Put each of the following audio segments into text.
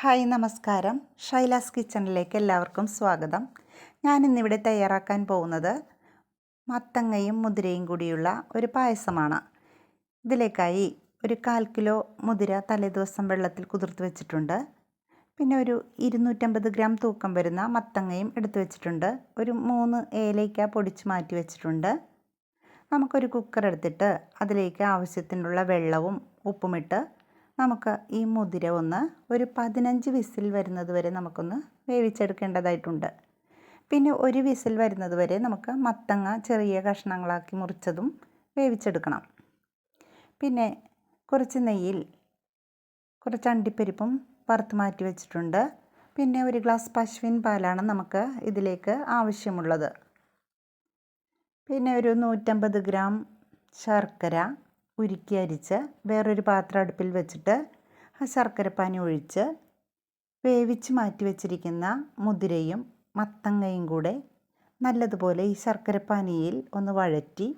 Hi നമസ്കാരം. ഷൈലാസ് കിച്ചണിലേക്ക് എല്ലാവർക്കും സ്വാഗതം. ഞാൻ ഇന്നിവിടെ തയ്യാറാക്കാൻ പോകുന്നത് മത്തങ്ങയും മുതിരയും കൂടിയുള്ള ഒരു പായസമാണ്. ഇതിലേക്കായി ഒരു കാൽ കിലോ മുതിര തലേദിവസം വെള്ളത്തിൽ കുതിർത്ത് വെച്ചിട്ടുണ്ട്. പിന്നെ ഒരു ഇരുന്നൂറ്റമ്പത് ഗ്രാം തൂക്കം വരുന്ന മത്തങ്ങയും എടുത്തു വെച്ചിട്ടുണ്ട്. ഒരു മൂന്ന് ഏലയ്ക്ക പൊടിച്ച് മാറ്റി വെച്ചിട്ടുണ്ട്. നമുക്കൊരു കുക്കർ എടുത്തിട്ട് അതിലേക്ക് ആവശ്യത്തിനുള്ള വെള്ളവും ഉപ്പുമിട്ട് നമുക്ക് ഈ മുതിര ഒന്ന് ഒരു പതിനഞ്ച് വിസിൽ വരുന്നത് വരെ നമുക്കൊന്ന് വേവിച്ചെടുക്കേണ്ടതായിട്ടുണ്ട്. പിന്നെ ഒരു വിസിൽ വരുന്നത് വരെ നമുക്ക് മത്തങ്ങ ചെറിയ കഷ്ണങ്ങളാക്കി മുറിച്ചതും വേവിച്ചെടുക്കണം. പിന്നെ കുറച്ച് നെയ്യിൽ കുറച്ച് അണ്ടിപ്പരിപ്പും വറുത്ത് മാറ്റി വെച്ചിട്ടുണ്ട്. പിന്നെ ഒരു ഗ്ലാസ് പശുവിൻ പാലാണ് നമുക്ക് ഇതിലേക്ക് ആവശ്യമുള്ളത്. പിന്നെ ഒരു നൂറ്റമ്പത് ഗ്രാം ശർക്കര ഉരുക്കി അരിച്ച് വേറൊരു പാത്രം അടുപ്പിൽ വെച്ചിട്ട് ആ ശർക്കരപ്പാനി ഒഴിച്ച് വേവിച്ച് മാറ്റി വെച്ചിരിക്കുന്ന മുതിരയും മത്തങ്ങയും കൂടെ നല്ലതുപോലെ ഈ ശർക്കരപ്പാനിയിൽ ഒന്ന് വഴറ്റി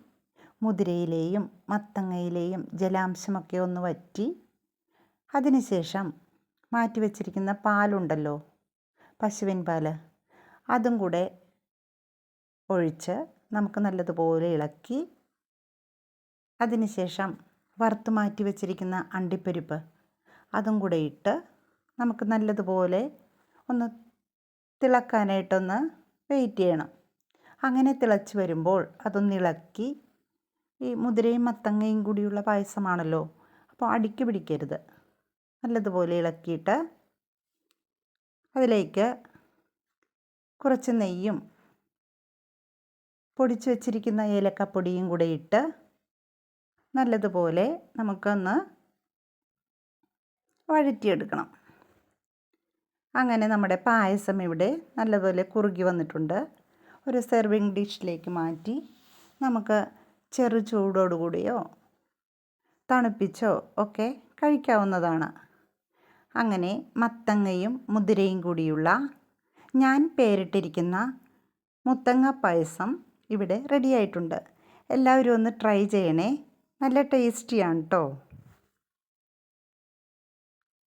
മുതിരയിലെയും മത്തങ്ങയിലെയും ജലാംശമൊക്കെ ഒന്ന് വറ്റി അതിനുശേഷം മാറ്റി വെച്ചിരിക്കുന്ന പാലുണ്ടല്ലോ പശുവിൻ പാൽ അതും കൂടെ ഒഴിച്ച് നമുക്ക് നല്ലതുപോലെ ഇളക്കി അതിനുശേഷം വറുത്ത് മാറ്റി വെച്ചിരിക്കുന്ന അണ്ടിപ്പരിപ്പ് അതും കൂടെ ഇട്ട് നമുക്ക് നല്ലതുപോലെ ഒന്ന് തിളക്കാനായിട്ടൊന്ന് വെയിറ്റ് ചെയ്യണം. അങ്ങനെ തിളച്ച് വരുമ്പോൾ അതൊന്ന് ഇളക്കി ഈ മുതിരയും മത്തങ്ങയും കൂടിയുള്ള പായസമാണല്ലോ അപ്പോൾ അടിക്ക് പിടിക്കരുത്. നല്ലതുപോലെ ഇളക്കിയിട്ട് അതിലേക്ക് കുറച്ച് നെയ്യും പൊടിച്ച് വെച്ചിരിക്കുന്ന ഏലക്കപ്പൊടിയും കൂടെ ഇട്ട് നല്ലതുപോലെ നമുക്കൊന്ന് വഴറ്റിയെടുക്കണം. അങ്ങനെ നമ്മുടെ പായസം ഇവിടെ നല്ലതുപോലെ കുറുകി വന്നിട്ടുണ്ട്. ഒരു സെർവിങ് ഡിഷിലേക്ക് മാറ്റി നമുക്ക് ചെറു ചൂടോടുകൂടിയോ തണുപ്പിച്ചോ ഒക്കെ കഴിക്കാവുന്നതാണ്. അങ്ങനെ മത്തങ്ങയും മുതിരയും കൂടിയുള്ള ഞാൻ പേരിട്ടിരിക്കുന്ന മുത്തങ്ങ പായസം ഇവിടെ റെഡിയായിട്ടുണ്ട് എല്ലാവരും ഒന്ന് ട്രൈ ചെയ്യണേ. നല്ല ടേസ്റ്റിയാണ് കേട്ടോ